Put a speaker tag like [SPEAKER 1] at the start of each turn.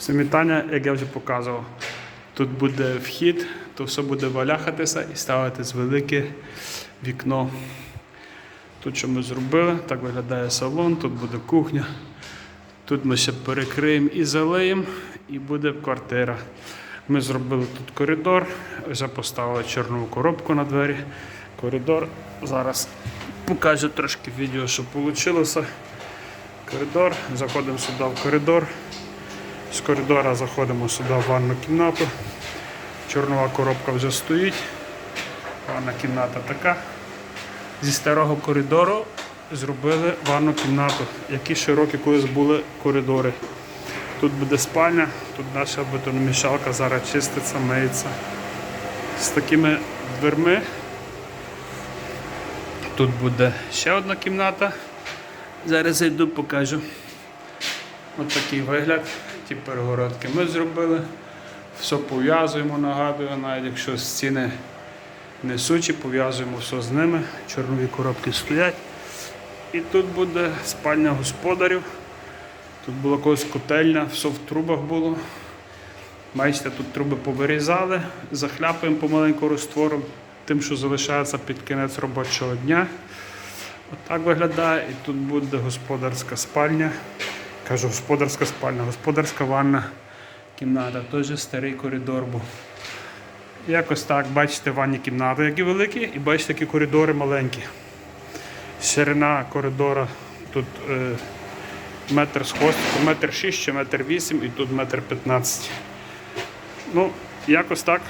[SPEAKER 1] Замітання, як я вже показував. Тут буде вхід, то все буде валяхатися і ставитись велике вікно. Тут що ми зробили, так виглядає салон, тут буде кухня. Тут ми ще перекриємо і залиємо, і буде квартира. Ми зробили тут коридор, вже поставили чорну коробку на двері. Коридор. Зараз покажу трошки відео, що вийшло. Коридор. Заходимо сюди в коридор. З коридора заходимо сюди в ванну кімнату. Чорнова коробка вже стоїть. Ванна кімната така. Зі старого коридору зробили ванну кімнату, які широкі колись були коридори. Тут буде спальня, тут наша бетономішалка зараз чиститься, миється. З такими дверми. Тут буде ще одна кімната. Зараз зайду, покажу. Ось такий вигляд. Ті перегородки ми зробили. Все пов'язуємо, нагадую, навіть якщо стіни несучі, пов'язуємо все з ними. Чорнові коробки стоять. І тут буде спальня господарів. Тут була колись котельня, все в трубах було. Бачите, тут труби повирізали, захляпуємо помаленьку розтвором, тим, що залишається під кінець робочого дня. Отак виглядає. І тут буде господарська спальня. Кажу, господарська спальня, господарська ванна кімната, теж старий коридор був. Якось так, бачите, ванні кімнати, які великі, і бачите, які коридори маленькі. Ширина коридора тут е, метр з хвостиком, метр шість чи метр вісім, і тут метр п'ятнадцять. Ну, якось так